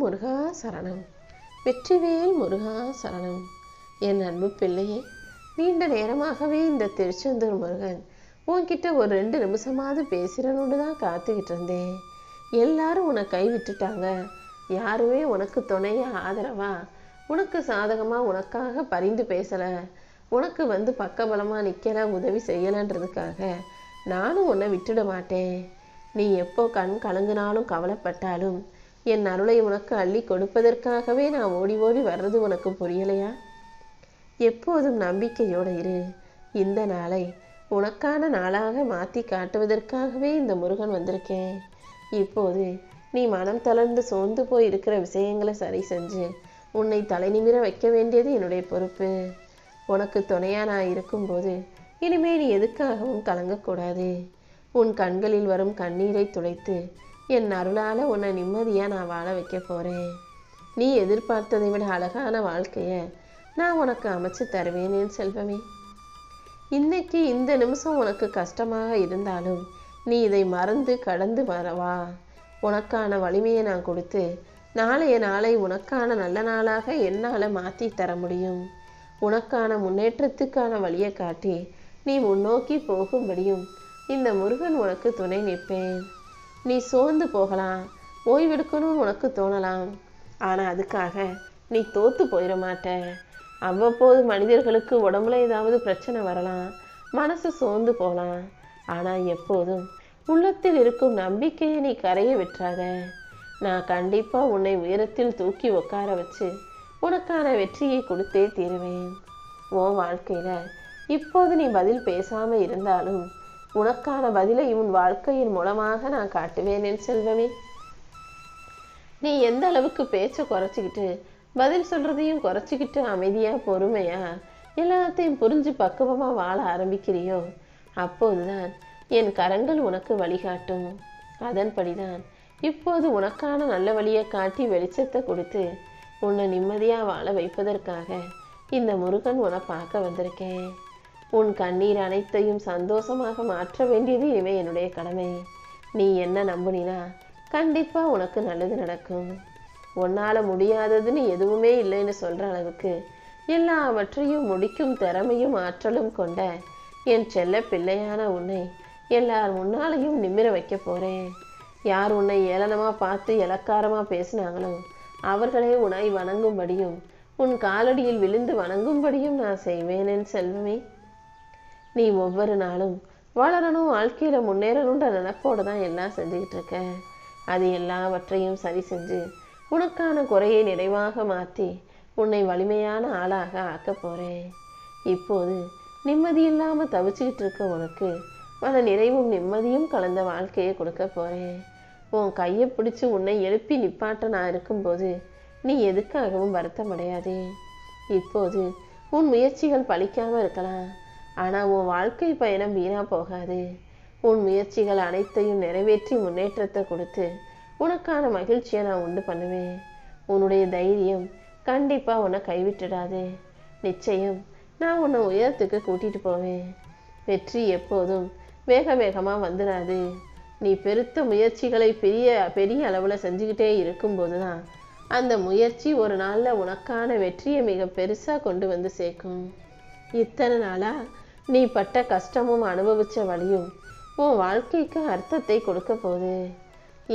முருகா சரணம். வெற்றிவேல் முருகா சரணம். என் அன்பு பிள்ளையே நீண்ட நேரமாகவே இந்த திருச்செந்தூர் முருகன் உன்கிட்ட ஒரு ரெண்டு நிமிஷமாவது பேசுகிறனுன்னு தான் காத்துக்கிட்டு இருந்தேன். எல்லாரும் உன்னை கை விட்டுட்டாங்க. யாருமே உனக்கு துணையா ஆதரவா? உனக்கு சாதகமாக உனக்காக பரிந்து பேசலை. உனக்கு வந்து பக்கபலமாக நிற்கிற உதவி செய்யலைன்றதுக்காக நானும் உன்னை விட்டுட மாட்டேன். நீ எப்போ கண் கலங்கினாலும் கவலைப்பட்டாலும் என் அருளை உனக்கு அள்ளி கொடுப்பதற்காகவே நான் ஓடி ஓடி வர்றது உனக்கு புரியலையா? எப்போதும் நம்பிக்கையோடு இரு. இந்த நாளை உனக்கான நாளாக மாற்றி காட்டுவதற்காகவே இந்த முருகன் வந்திருக்கேன். இப்போது நீ மனம் தளர்ந்து சோர்ந்து போய் இருக்கிற விஷயங்களை சரி செஞ்சு உன்னை தலை நிமிர வைக்க வேண்டியது என்னுடைய பொறுப்பு. உனக்கு துணையாக நான் இருக்கும்போது இனிமே நீ எதுக்காகவும் கலங்கக்கூடாது. உன் கண்களில் வரும் கண்ணீரை துடைத்து என் அருளால் உன்னை நிம்மதியாக நான் வாழ வைக்க போகிறேன் நீ எதிர்பார்த்ததை விட அழகான வாழ்க்கையை நான் உனக்கு அமைச்சு தருவேன் என் செல்வமே. இன்னைக்கு இந்த நிமிஷம் உனக்கு கஷ்டமாக இருந்தாலும் நீ இதை மறந்து கடந்து வரவா உனக்கான வலிமையை நான் கொடுத்து நாளைய நாளை உனக்கான நல்ல நாளாக என்னால் மாற்றி தர முடியும். உனக்கான முன்னேற்றத்துக்கான வழியை காட்டி நீ முன்னோக்கி போகும்படியும் இந்த முருகன் உனக்கு துணை நிற்பேன். நீ சோர்ந்து போகலாம் ஓய்வெடுக்கணும்னு உனக்கு தோணலாம். ஆனால் அதுக்காக நீ தோத்து போயிட மாட்ட அவ்வப்போது மனிதர்களுக்கு உடம்புல ஏதாவது பிரச்சனை வரலாம் மனசு சோர்ந்து போகலாம். ஆனால் எப்போதும் உள்ளத்தில் இருக்கும் நம்பிக்கையை நீ கரைய விட்டுறாத. நான் கண்டிப்பாக உன்னை உயரத்தில் தூக்கி உட்கார வச்சு உனக்கான வெற்றியை கொடுத்தே தீருவேன். உன் வாழ்க்கையில் இப்போது நீ பதில் பேசாமல் இருந்தாலும் உனக்கான பதிலை உன் வாழ்க்கையின் மூலமாக நான் காட்டுவேன் என் செல்வமே. நீ எந்த அளவுக்கு பேச்சை குறைச்சிக்கிட்டு பதில் சொல்றதையும் குறைச்சிக்கிட்டு அமைதியா பொறுமையா எல்லாத்தையும் புரிஞ்சு பக்குவமாக வாழ ஆரம்பிக்கிறியோ அப்போதுதான் என் கரங்கள் உனக்கு வழிகாட்டும். அதன்படிதான் இப்போது உனக்கான நல்ல வழியை காட்டி வெளிச்சத்தை கொடுத்து உன்னை நிம்மதியாக வாழ வைப்பதற்காக இந்த முருகன் உன்னை பார்க்க வந்திருக்கேன். உன் கண்ணீர் அனைத்தையும் சந்தோஷமாக மாற்ற வேண்டியது இனிமே என்னுடைய கடமை. நீ என்ன நம்புனினா கண்டிப்பாக உனக்கு நல்லது நடக்கும். உன்னால் முடியாததுன்னு எதுவுமே இல்லைன்னு சொல்கிற அளவுக்கு எல்லாவற்றையும் முடிக்கும் திறமையும் ஆற்றலும் கொண்ட என் செல்ல பிள்ளையான உன்னை எல்லார் முன்னாலையும் நிமிர வைக்க போகிறேன் யார் உன்னை ஏளனமாக பார்த்து இலக்காரமா பேசினாங்களோ அவர்களே உன்னை வணங்கும்படியும் உன் காலடியில் விழுந்து வணங்கும்படியும் நான் செய்வேன் என் செல்வமே. நீ ஒவ்வொரு நாளும் வளரணும் வாழ்க்கையில் முன்னேறணுன்ற நினைப்போட தான் எல்லாம் செஞ்சுக்கிட்டு இருக்க அது எல்லாவற்றையும் சரி செஞ்சு உனக்கான குறையை நிறைவாக மாற்றி உன்னை வலிமையான ஆளாக ஆக்க போகிறேன் இப்போது நிம்மதி தவிச்சுக்கிட்டு இருக்க உனக்கு மன நிறைவும் நிம்மதியும் கலந்த வாழ்க்கையை கொடுக்க போகிறேன் உன் கையை பிடிச்சி உன்னை எழுப்பி நிப்பாட்ட நான் இருக்கும்போது நீ எதுக்காகவும் வருத்தமடையாதே. இப்போது உன் முயற்சிகள் பழிக்காமல் இருக்கலாம். ஆனால் உன் வாழ்க்கை பயணம் வீணா போகாது. உன் முயற்சிகள் அனைத்தையும் நிறைவேற்றி முன்னேற்றத்தை கொடுத்து உனக்கான மகிழ்ச்சியை நான் உண்டு பண்ணுவேன். உன்னுடைய தைரியம் கண்டிப்பாக உன்னை கைவிட்டுடாது. நிச்சயம் நான் உன்னை உயரத்துக்கு கூட்டிகிட்டு போவேன். வெற்றி எப்போதும் வேக வேகமாக வந்துடாது நீ பெருத்த முயற்சிகளை பெரிய பெரிய அளவில் செஞ்சுக்கிட்டே இருக்கும்போது தான் அந்த முயற்சி ஒரு நாளில் உனக்கான வெற்றியை மிக பெருசாக கொண்டு வந்து சேர்க்கும். இத்தனை நாளாக நீ பட்ட கஷ்டமும் அனுபவிச்ச வழியும் உன் வாழ்க்கைக்கு அர்த்தத்தை கொடுக்க போகுது.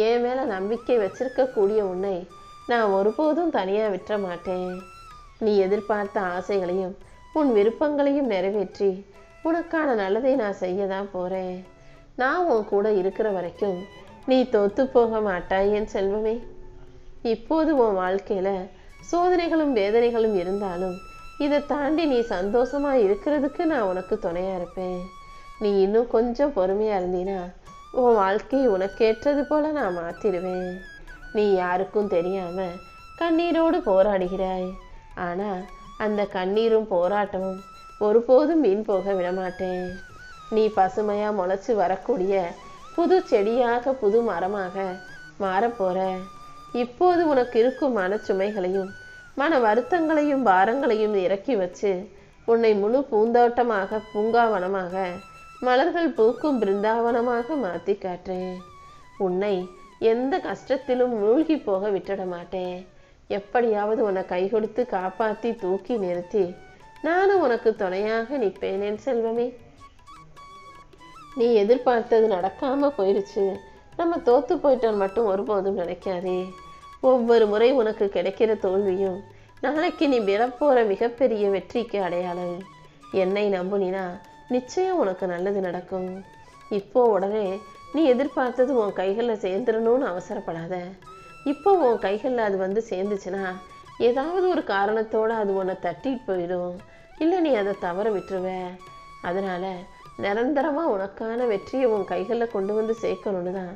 என் மேலே நம்பிக்கை வச்சிருக்கக்கூடிய உன்னை நான் ஒருபோதும் தனியாக விட்டுற மாட்டேன். நீ எதிர்பார்த்த ஆசைகளையும் உன் விருப்பங்களையும் நிறைவேற்றி உனக்கான நல்லதை நான் செய்ய தான் போகிறேன் நான் உன் கூட இருக்கிற வரைக்கும் நீ தோத்து போக மாட்டாய் என் செல்வமே. இப்போது உன் வாழ்க்கையில் சோதனைகளும் வேதனைகளும் இருந்தாலும் இதை தாண்டி நீ சந்தோஷமாக இருக்கிறதுக்கு நான் உனக்கு துணையாக இருப்பேன். நீ இன்னும் கொஞ்சம் பொறுமையாக இருந்தீனா உன் வாழ்க்கையை உனக்கேற்றது போல நான் மாற்றிடுவேன் நீ யாருக்கும் தெரியாமல் கண்ணீரோடு போராடுகிறாய். ஆனால் அந்த கண்ணீரும் போராட்டமும் ஒருபோதும் வீண் போக விடமாட்டேன். நீ பசுமையாக முளைச்சி வரக்கூடிய புது செடியாக புது மரமாக மாறப்போற. இப்போது உனக்கு இருக்கும் மனச்சுமைகளையும் மன வருத்தங்களையும் பாரங்களையும் இறக்கி வச்சு உன்னை முழு பூந்தோட்டமாக பூங்காவனமாக மலர்கள் பூக்கும் பிருந்தாவனமாக மாற்றி காட்டுறேன் உன்னை எந்த கஷ்டத்திலும் மூழ்கி போக விட்டுட மாட்டேன் எப்படியாவது உன்னை கை கொடுத்து காப்பாற்றி தூக்கி நிறுத்தி நானும் உனக்கு துணையாக நிற்பேன் செல்வமே. நீ எதிர்பார்த்தது நடக்காமல் போயிடுச்சு நம்ம தோத்து போயிட்டோன்னு மட்டும் ஒருபோதும் நினைக்காதே. ஒவ்வொரு முறை உனக்கு கிடைக்கிற தோல்வியும் நாளைக்கு நீ பெறப்போற மிகப்பெரிய வெற்றிக்கு அடையாளம். என்னை நம்புனினா நிச்சயம் உனக்கு நல்லது நடக்கும். இப்போ உடனே நீ எதிர்பார்த்தது உன் கைகளில் சேர்ந்துடணும்னு அவசரப்படாத. இப்போ உன் கைகளில் அது வந்து சேர்ந்துச்சுன்னா ஏதாவது ஒரு காரணத்தோடு அது உன்னை தட்டிட்டு போயிடும். இல்லை நீ அதை தவற விட்டுருவ. அதனால் நிரந்தரமாக உனக்கான வெற்றியை உன் கைகளில் கொண்டு வந்து சேர்க்கணும்னு தான்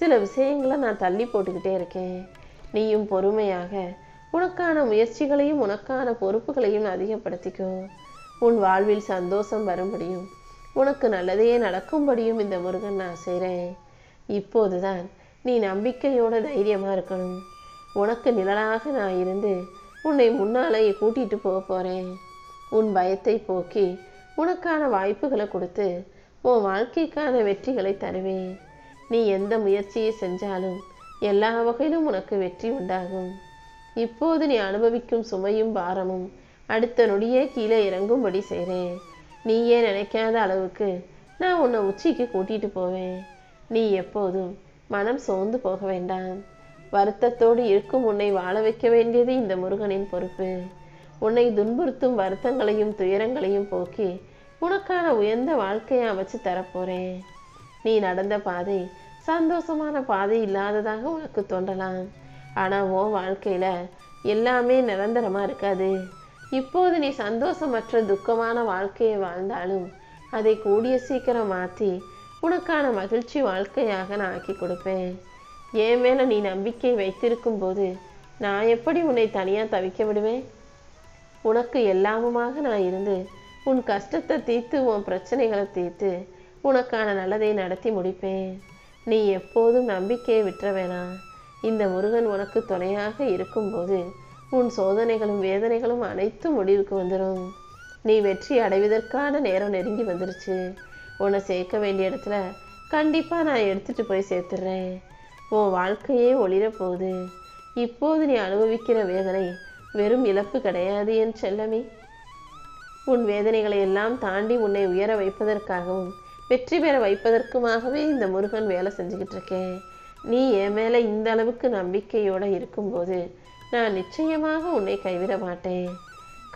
சில விஷயங்களை நான் தள்ளி போட்டுக்கிட்டே இருக்கேன். நீயும் பொறுமையாக உனக்கான முயற்சிகளையும் உனக்கான பொறுப்புகளையும் அதிகப்படுத்திக்கோ. உன் வாழ்வில் சந்தோஷம் வரும்படியும் உனக்கு நல்லதே நடக்கும்படியும் இந்த முருகன் நான் செய்கிறேன் இப்போதுதான் நீ நம்பிக்கையோட தைரியமாக இருக்கணும். உனக்கு நிழலாக நான் இருந்து உன்னை முன்னாலேயே கூட்டிகிட்டு போக போகிறேன் உன் பயத்தை போக்கி உனக்கான வாய்ப்புகளை கொடுத்து உன் வாழ்க்கைக்கான வெற்றிகளை தருவேன். நீ எந்த முயற்சியை செஞ்சாலும் எல்லா வகையிலும் உனக்கு வெற்றி உண்டாகும். இப்போது நீ அனுபவிக்கும் சுமையும் பாரமும் அடுத்த நொடியே கீழே இறங்கும்படி செய்கிறேன். நீயே நினைக்காத அளவுக்கு நான் உன்னை உச்சிக்கு கூட்டிகிட்டு போவேன். நீ எப்போதும் மனம் சோர்ந்து போக வேண்டாம். வருத்தத்தோடு இருக்கும் உன்னை வாழ வைக்க வேண்டியது இந்த முருகனின் பொறுப்பு. உன்னை துன்புறுத்தும் வருத்தங்களையும் துயரங்களையும் போக்கி உனக்கான உயர்ந்த வாழ்க்கையை அமைச்சு தரப்போறேன். நீ நடந்த பாதை சந்தோஷமான பாதை இல்லாததாக உனக்கு தோன்றலாம். ஆனால் உன் வாழ்க்கையில் எல்லாமே நிரந்தரமாக இருக்காது. இப்போது நீ சந்தோஷமற்ற துக்கமான வாழ்க்கையை வாழ்ந்தாலும் அதை கூடிய சீக்கிரம் மாற்றி உனக்கான மகிழ்ச்சி வாழ்க்கையாக நான் ஆக்கி கொடுப்பேன். என் மேலே நீ நம்பிக்கை வைத்திருக்கும் போது நான் எப்படி உன்னை தனியாக தவிக்க விடுவேன்? உனக்கு எல்லாமுமாக நான் இருந்து உன் கஷ்டத்தை தீர்த்து உன் பிரச்சனைகளை தீர்த்து உனக்கான நல்லதை நடத்தி முடிப்பேன். நீ எப்போதும் நம்பிக்கையை விட்டுற வேணாம் இந்த முருகன் உனக்கு துணையாக இருக்கும்போது உன் சோதனைகளும் வேதனைகளும் அனைத்தும் முடிவுக்கு வந்துடும் நீ வெற்றி அடைவதற்கான நேரம் நெருங்கி வந்துருச்சு. உன்னை சேர்க்க வேண்டிய இடத்துல கண்டிப்பாக நான் எடுத்துகிட்டு போய் சேர்த்துடுறேன் உன் வாழ்க்கையே ஒளிரப்போகுது இப்போது நீ அனுபவிக்கிற வேதனை வெறும் இழப்பு கிடையாது என் செல்லமே. உன் வேதனைகளை எல்லாம் தாண்டி உன்னை உயர வைப்பதற்காகவும் வெற்றி பெற வைப்பதற்குமாகவே இந்த முருகன் வேலை செஞ்சுக்கிட்டு இருக்கேன் நீ என் மேலே இந்த அளவுக்கு நம்பிக்கையோடு இருக்கும்போது நான் நிச்சயமாக உன்னை கைவிட மாட்டேன்.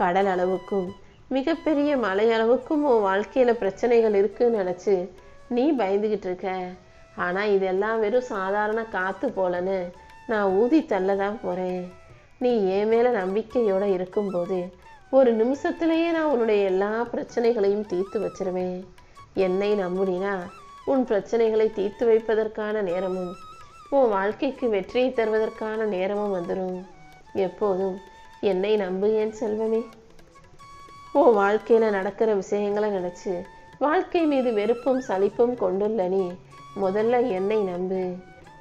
கடல் அளவுக்கும் மிகப்பெரிய மலை அளவுக்கும் உன் வாழ்க்கையில் பிரச்சனைகள் இருக்குன்னு நினச்சி நீ பயந்துக்கிட்டு இருக்க ஆனால் இதெல்லாம் வெறும் சாதாரண காற்று போலன்னு நான் ஊதி தள்ளதான் போகிறேன் நீ என் மேலே நம்பிக்கையோடு இருக்கும்போது ஒரு நிமிஷத்துலேயே நான் உன்னுடைய எல்லா பிரச்சனைகளையும் தீர்த்து வச்சிருவேன். என்னை நம்புனினா உன் பிரச்சனைகளை தீர்த்து வைப்பதற்கான நேரமும் உன் வாழ்க்கைக்கு வெற்றியை தருவதற்கான நேரமும் வந்துடும். எப்போதும் என்னை நம்பு என் செல்வமே? உன் வாழ்க்கையில் நடக்கிற விஷயங்களை நினச்சி வாழ்க்கை மீது வெறுப்பும் சலிப்பும் கொண்டுள்ள நீ முதல்ல என்னை நம்பு.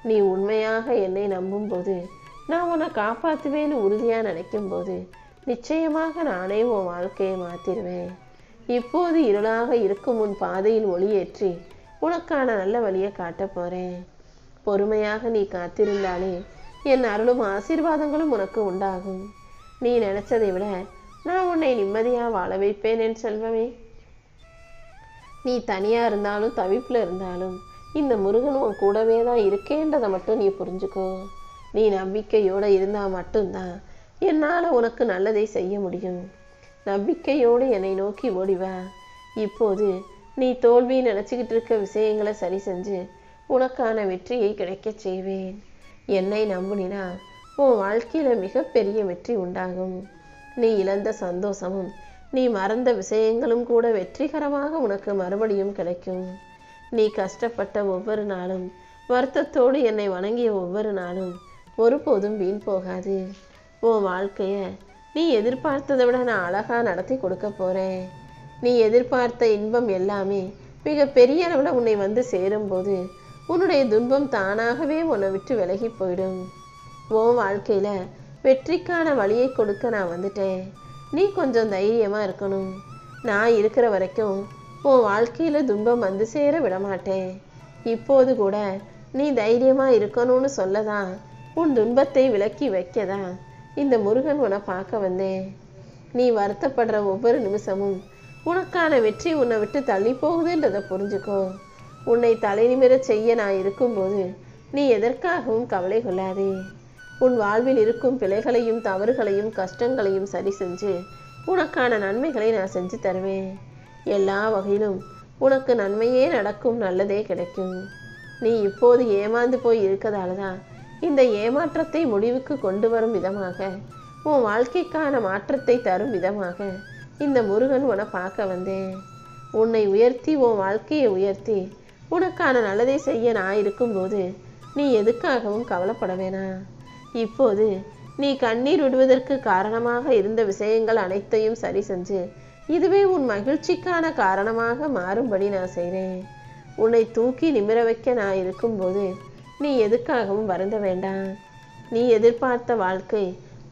நீ உண்மையாக என்னை நம்பும்போது நான் உன்னை காப்பாற்றுவேன்னு உறுதியாக நினைக்கும் போது நிச்சயமாக நானே உன் வாழ்க்கையை மாற்றிடுவேன் இப்போது இருளாக இருக்கும் உன் பாதையில் ஒளியேற்றி உனக்கான நல்ல வழியை காட்டப் போறேன். பொறுமையாக நீ காத்திருந்தாலே என் அருளும் ஆசீர்வாதங்களும் உனக்கு உண்டாகும். நீ நினைச்சதை விட நான் உன்னை நிம்மதியா வாழ வைப்பேன் என் செல்வமே. நீ தனியா இருந்தாலும் தவிப்புல இருந்தாலும் இந்த முருகன் உன் கூடவே தான் இருக்கேன்றதை மட்டும் நீ புரிஞ்சுக்கோ. நீ நம்பிக்கையோட இருந்தா மட்டும்தான் என்னால் உனக்கு நல்லதை செய்ய முடியும். நம்பிக்கையோடு என்னை நோக்கி ஓடி வா இப்போது நீ தோல்வி நினச்சிக்கிட்டு இருக்க விஷயங்களை சரி செஞ்சு உனக்கான வெற்றியை கிடைக்கச் செய்வேன். என்னை நம்புனினா உன் வாழ்க்கையில் மிகப்பெரிய வெற்றி உண்டாகும். நீ இழந்த சந்தோஷமும் நீ மறந்த விஷயங்களும் கூட வெற்றிகரமாக உனக்கு மறுபடியும் கிடைக்கும். நீ கஷ்டப்பட்ட ஒவ்வொரு நாளும் வருத்தத்தோடு என்னை வணங்கிய ஒவ்வொரு நாளும் ஒருபோதும் வீண் போகாது. உன் வாழ்க்கையை நீ எதிர்பார்த்ததை விட நான் அழகாக நடத்தி கொடுக்க போகிறேன் நீ எதிர்பார்த்த இன்பம் எல்லாமே மிக பெரிய அளவில் உன்னை வந்து சேரும்போது உன்னுடைய துன்பம் தானாகவே உன்னை விட்டு விலகி போயிடும். உன் வாழ்க்கையில் வெற்றிக்கான வழியை கொடுக்க நான் வந்துட்டேன். நீ கொஞ்சம் தைரியமாக இருக்கணும். நான் இருக்கிற வரைக்கும் உன் வாழ்க்கையில் துன்பம் வந்து சேர விடமாட்டேன். இப்போது கூட நீ தைரியமாக இருக்கணும்னு சொல்லதான் உன் துன்பத்தை விலக்கி வைக்கதான் இந்த முருகன் உன பார்க்க வந்தேன். நீ வருத்தப்படுற ஒவ்வொரு நிமிஷமும் உனக்கான வெற்றி உன்னை விட்டு தள்ளி போகுதுன்றதை புரிஞ்சுக்கோ. உன்னை தலைநிமிர செய்ய நான் இருக்கும்போது நீ எதற்காகவும் கவலை கொள்ளாதே. உன் வாழ்வில் இருக்கும் பிழைகளையும் தவறுகளையும் கஷ்டங்களையும் சரி செஞ்சு உனக்கான நன்மைகளை நான் செஞ்சு தருவேன். எல்லா வகையிலும் உனக்கு நன்மையே நடக்கும் நல்லதே கிடைக்கும். நீ இப்போது ஏமாந்து போய் இருக்கதால தான் இந்த ஏமாற்றத்தை முடிவுக்கு கொண்டு வரும் விதமாக உன் வாழ்க்கைக்கான மாற்றத்தை தரும் விதமாக இந்த முருகன் உன்னை பார்க்க வந்தேன். உன்னை உயர்த்தி உன் வாழ்க்கையை உயர்த்தி உனக்கான நல்லதை செய்ய நான் இருக்கும்போது நீ எதுக்காகவும் கவலைப்பட வேணாம் இப்போது நீ கண்ணீர் விடுவதற்கு காரணமாக இருந்த விஷயங்கள் அனைத்தையும் சரி செஞ்சு இதுவே உன் மகிழ்ச்சிக்கான காரணமாக மாறும்படி நான் செய்கிறேன் உன்னை தூக்கி நிமிர வைக்க நான் இருக்கும்போது நீ எதுக்காகவும் வருந்த வேண்டாம். நீ எதிர்பார்த்த வாழ்க்கை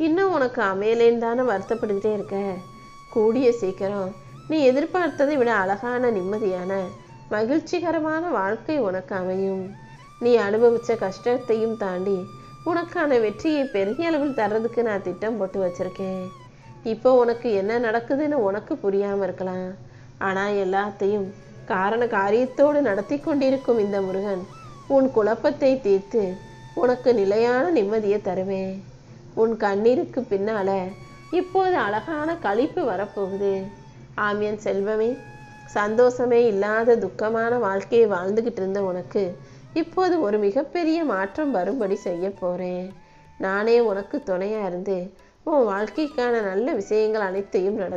இன்னும் உனக்கு அமையலேன்னு தானே வருத்தப்பட்டுக்கிட்டே இருக்க. கூடிய சீக்கிரம் நீ எதிர்பார்த்ததை விட அழகான நிம்மதியான மகிழ்ச்சிகரமான வாழ்க்கை உனக்கு அமையும். நீ அனுபவிச்ச கஷ்டத்தையும் தாண்டி உனக்கான வெற்றியை பெரிய அளவில் தர்றதுக்கு நான் திட்டம் போட்டு வச்சிருக்கேன். இப்போ உனக்கு என்ன நடக்குதுன்னு உனக்கு புரியாமல் இருக்கலாம். ஆனால் எல்லாத்தையும் காரண காரியத்தோடு நடத்தி கொண்டிருக்கும் இந்த முருகன் உன் குழப்பத்தை தீர்த்து உனக்கு நிலையான நிம்மதியை தருவேன். உன் கண்ணீருக்கு பின்னால இப்போது அழகான கழிப்பு வரப்போகுது. ஆமியன் செல்வமே சந்தோஷமே இல்லாத துக்கமான வாழ்க்கையை வாழ்ந்துகிட்டு இருந்த உனக்கு இப்போது ஒரு மிகப்பெரிய மாற்றம் வரும்படி செய்ய போறேன். நானே உனக்கு துணையா இருந்து உன் வாழ்க்கைக்கான நல்ல விஷயங்கள் அனைத்தையும் நட